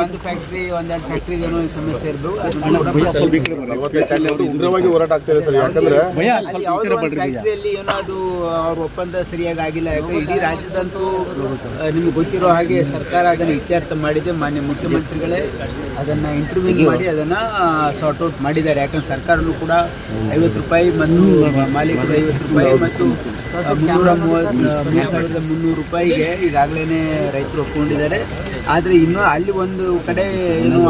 ಒಂದು ಫ್ಯಾಕ್ಟ್ರಿ ಒಂದೆರಡು ಫ್ಯಾಕ್ಟ್ರಿ ಏನೋ ಸಮಸ್ಯೆ ಉಗ್ರವಾಗಿ ಹೋರಾಟ ಆಗ್ತಿದೆ ಸರ್ ಯಾಕಂದ್ರೆ ಯಾವುದೋ ಫ್ಯಾಕ್ಟ್ರಿಯಲ್ಲಿ ಏನೋ ಅದು ಅವ್ರ ಒಪ್ಪಂದ ಸರಿಯಾಗಿ ಆಗಿಲ್ಲ. ಯಾಕಂದ್ರೆ ಇಡೀ ರಾಜ್ಯದಂತೂ ನಿಮ್ಗೆ ಗೊತ್ತಿರೋ ಹಾಗೆ ಸರ್ಕಾರ ಅದನ್ನು ಇತ್ಯರ್ಥ ಮಾಡಿದೆ. ಮಾನ್ಯ ಮುಖ್ಯಮಂತ್ರಿಗಳೇ ಅದನ್ನ ಇಂಟರ್ವ್ಯೂ ಮಾಡಿ ಅದನ್ನ ಸಾರ್ಟ್ ಔಟ್ ಮಾಡಿದ್ದಾರೆ. ಯಾಕಂದ್ರೆ ಸರ್ಕಾರನೂ ಕೂಡ ಐವತ್ತು ರೂಪಾಯಿ ಮತ್ತು ಮಾಲೀಕರು ಐವತ್ತು ರೂಪಾಯಿ ಮತ್ತು ಮುನ್ನೂರ ಮೂವತ್ತು ಸಾವಿರದ ಮುನ್ನೂರು ರೂಪಾಯಿಗೆ ಈಗಾಗಲೇ ರೈತರು ಒಪ್ಕೊಂಡಿದ್ದಾರೆ. ಆದರೆ ಇನ್ನೂ ಅಲ್ಲಿ ಒಂದು ಕಡೆ ಏನು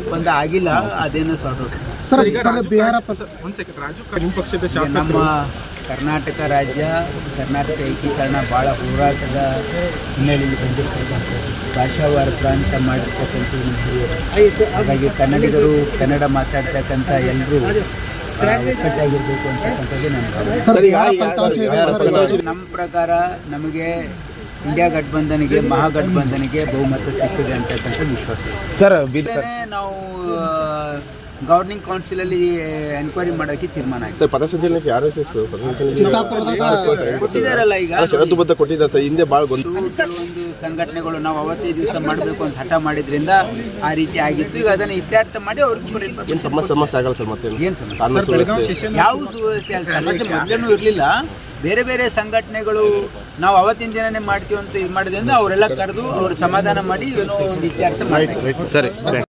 ಒಪ್ಪಂದ ಆಗಿಲ್ಲ. ಅದೇನೋ ಸಾರ್ಟ್ ಔಟ್. ಸರ್ ಈಗ ಬಿಹಾರ ಒಂದು ಸೆಕೆಂಡ್ ರಾಜು ನಿಮ್ಮ ಪಕ್ಷದ ಈಗ ನಮ್ಮ ಕರ್ನಾಟಕ ರಾಜ್ಯ ಕರ್ನಾಟಕ ಏಕೀಕರಣ ಭಾಳ ಹೋರಾಟದ ಹಿನ್ನೆಲೆಯಲ್ಲಿ ಬಂದಿರ್ತಕ್ಕಂಥ ಭಾಷಾವಾರ ಪ್ರಾಂತ ಮಾಡಿರ್ತಕ್ಕಂಥ ಹಾಗಾಗಿ ಕನ್ನಡಿಗರು ಕನ್ನಡ ಮಾತಾಡ್ತಕ್ಕಂಥ ಎಲ್ಲರೂ ಒಕ್ಕಟ್ಟಾಗಿರ್ಬೇಕು ಅಂತಕ್ಕಂಥದ್ದು ಇದೆ ನಮ್ಮ ಪ್ರಕಾರ ನಮಗೆ ಇಂಡಿಯಾ ಗಠಬಂಧನಿಗೆ ಮಹಾಗಠಬಂಧನಿಗೆ ಬಹುಮತ ಸಿಗ್ತದೆ ಅಂತಕ್ಕಂಥ ವಿಶ್ವಾಸ. ಸರ್ ನಾವು ಗವರ್ನಿಂಗ್ ಕೌನ್ಸಿಲ್ ಅಲ್ಲಿ ಎನ್ಕ್ವೈರಿ ಮಾಡೋಕೆ ತೀರ್ಮಾನ ಆಯ್ತು ಸರ್ ಪಥಸಂಚಲನಕ್ಕೆ ಆರ್ ಎಸ್ ಎಸ್ ಕೊಟ್ಟಿದ್ದಾರಲ್ಲ ಈಗ. ಷರತ್ತುಬದ್ಧ ಕೊಟ್ಟಿದ್ದಾರೆ ಸರ್. ಹಿಂದೆ ಭಾಳ ಒಂದು ಸಂಘಟನೆಗಳು ನಾವು ಅವತ್ತೈದು ದಿವಸ ಮಾಡಬೇಕು ಅಂತ ಹಠ ಮಾಡಿದ್ರಿಂದ ಆ ರೀತಿ ಆಗಿತ್ತು. ಈಗ ಅದನ್ನು ಇತ್ಯರ್ಥ ಮಾಡಿ ಅವ್ರಿಗೆ ಏನು ಸಮಸ್ಯೆ ಸಮಸ್ಯೆ ಆಗಲ್ಲ ಸರ್ ಮತ್ತೆ? ಏನು ಸಮಸ್ಯೆ? ಯಾವ ಸುವ್ಯವಸ್ಥೆ ಅಲ್ಲ ಸಮಸ್ಯೆ ಮೊದಲೇನೂ ಇರಲಿಲ್ಲ. ಬೇರೆ ಬೇರೆ ಸಂಘಟನೆಗಳು ನಾವು ಅವತ್ತಿನ ದಿನನೇ ಮಾಡ್ತೀವಿ ಅಂತ ಇದು ಮಾಡಿದ್ರಿಂದ ಅವರೆಲ್ಲ ಕರೆದು ಅವರು ಸಮಾಧಾನ ಮಾಡಿ ಏನೋ ಒಂದು ಇತ್ಯರ್ಥ ಮಾಡಿ ಸರಿ